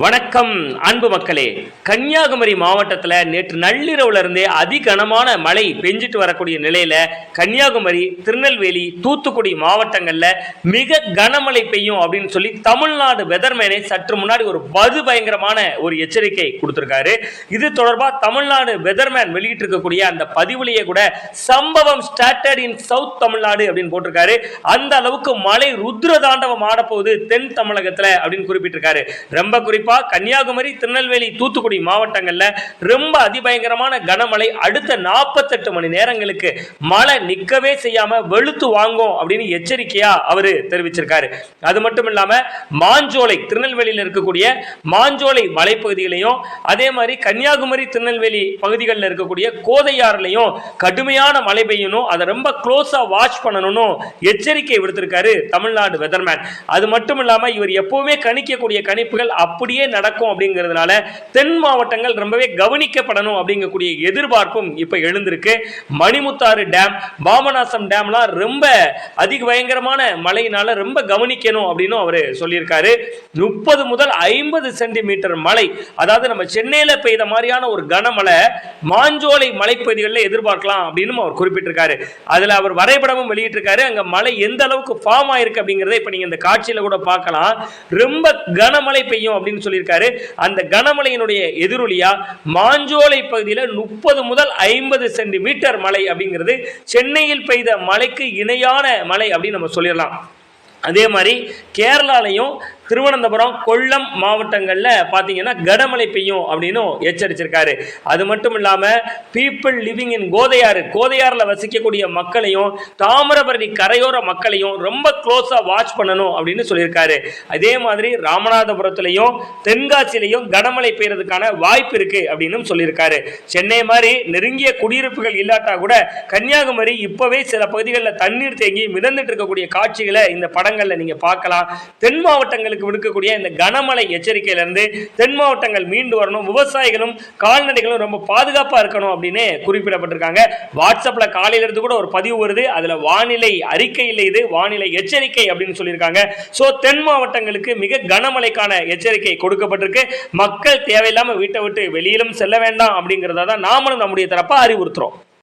வணக்கம் அன்பு மக்களே. கன்னியாகுமரி மாவட்டத்தில் நேற்று நள்ளிரவுல இருந்தே அதிகனமான மழை பெஞ்சிட்டு வரக்கூடிய நிலையில கன்னியாகுமரி திருநெல்வேலி தூத்துக்குடி மாவட்டங்கள்ல மிக கனமழை பெய்யும் அப்படின்னு சொல்லி தமிழ்நாடு வெதர்மேனை சற்று முன்னாடி ஒரு பது பயங்கரமான ஒரு எச்சரிக்கை கொடுத்துருக்காரு. இது தொடர்பாக தமிழ்நாடு வெதர்மேன் வெளியிட்டு இருக்கக்கூடிய அந்த பதிவுலேயே கூட சம்பவம் ஸ்டார்டட் இன் சவுத் தமிழ்நாடு அப்படின்னு போட்டிருக்காரு. அந்த அளவுக்கு மழை ருத்ர தாண்டவம் ஆடப்போகுது தென் தமிழகத்துல அப்படின்னு குறிப்பிட்டிருக்காரு. ரொம்ப குறிப்பா கன்னியாகுமரி திருநெல்வேலி தூத்துக்குடி மாவட்டங்கள்ல ரொம்ப அதிபயங்கரமான கனமழை அடுத்த நாற்பத்தெட்டு மணி நேரங்களுக்கு மழை நிக்கவே செய்யாம வெளுத்து வாங்கும் அப்படின்னு எச்சரிக்கையா அவரு தெரிவிச்சிருக்காரு. அது மட்டும் இல்லாம மாஞ்சோலை திருநெல்வேலியில் இருக்கக்கூடிய மாஞ்சோலை மலைப்பகுதிகளையும் அதே மாதிரி கன்னியாகுமரி திருநெல்வேலி பகுதிகளில் இருக்கக்கூடிய கோதையாறுலையும் கடுமையான மழை பெய்யணும். அதை ரொம்ப க்ளோஸா வாட்ச் பண்ணணும்னு எச்சரிக்கை விடுத்திருக்காரு தமிழ்நாடு வெதர்மேன் அது மட்டும் இல்லாம இவர் எப்பவுமே கணிக்கக்கூடிய கணிப்புகள் அப்படி அப்படியே நடக்கும் அப்படிங்கிறதுனால தென் மாவட்டங்கள் ரொம்பவே கவனிக்கப்படணும் அப்படிங்கக்கூடிய எதிர்பார்ப்பும் இப்போ எழுந்திருக்கு. மணிமுத்தாறு டேம் பாபநாசம் டேம்லாம் ரொம்ப அதிக பயங்கரமான மழையினால ரொம்ப கவனிக்கணும் அப்படின்னு அவர் சொல்லியிருக்காரு. முப்பது முதல் ஐம்பது சென்டிமீட்டர் மழை அதாவது நம்ம சென்னையில் பெய்த மாதிரியான ஒரு கனமழை மாஞ்சோலை மலைப்பகுதிகளில் எதிர்பார்க்கலாம் அப்படின்னு அவர் குறிப்பிட்டிருக்காரு. அதில் அவர் வரைபடமும் வெளியிட்டிருக்காரு. அங்கே மழை எந்த அளவுக்கு ஃபார்ம் ஆயிருக்கு அப்படிங்கிறத இப்போ நீங்கள் இந்த காட்சியில் கூட பார்க்கலாம். ரொம்ப கனமழை பெய்யும் அப்படின்னு சொல்லியிருக்காரு. அந்த கனமழையினுடைய எதிரொலியா மாஞ்சோலை பகுதியில் முப்பது முதல் ஐம்பது சென்டிமீட்டர் மழை அப்படிங்கிறது சென்னையில் பெய்த மழைக்கு இணையான மழை அப்படின்னு நம்ம சொல்லிடலாம். அதே மாதிரி கேரளாலையும் திருவனந்தபுரம் கொல்லம் மாவட்டங்களில் பார்த்தீங்கன்னா கனமழை பெய்யும் அப்படின்னு எச்சரிச்சிருக்காரு. அது மட்டும் இல்லாமல் பீப்புள் லிவிங் இன் கோதையாறு கோதையாறில் வசிக்கக்கூடிய மக்களையும் தாமிரபரணி கரையோர மக்களையும் ரொம்ப க்ளோஸாக வாட்ச் பண்ணணும் அப்படின்னு சொல்லியிருக்காரு. அதே மாதிரி ராமநாதபுரத்துலையும் தென்காசிலையும் கனமழை பெய்யறதுக்கான வாய்ப்பு இருக்கு அப்படின்னு சொல்லியிருக்காரு. சென்னை மாதிரி நெருங்கிய குடியிருப்புகள் இல்லாட்டா கூட கன்னியாகுமரி இப்போவே சில பகுதிகளில் தண்ணீர் தேங்கி மிதந்துட்டு இருக்கக்கூடிய காட்சிகளை இந்த படங்களில் நீங்கள் பார்க்கலாம். தென் மாவட்டங்களுக்கு விடுக்கக்கூடிய இந்த கனமழை எச்சரிக்கையிலிருந்து தென் மாவட்டங்கள் மீண்டு வரணும். விவசாயிகளும் கால்நடைகளும் ரொம்ப பாதுகாப்பாக இருக்கணும் அப்படின்னு குறிப்பிடப்பட்டிருக்காங்க. வாட்ஸ்அப்பில் காலையிலேருந்து கூட ஒரு பதிவு வருது. அதில் வானிலை அறிக்கை இல்லை இது. வானிலை எச்சரிக்கை அப்படின்னு சொல்லியிருக்காங்க. ஸோ தென் மாவட்டங்களுக்கு மிக கனமழைக்கான எச்சரிக்கை கொடுக்கப்பட்டிருக்கு. மக்கள் தேவையில்லாமல் வீட்டை விட்டு வெளியிலும் செல்ல வேண்டாம் அப்படிங்கிறத தான் நாமளும் நம்முடைய தரப்பாக அறிவுறுத்துறோம்.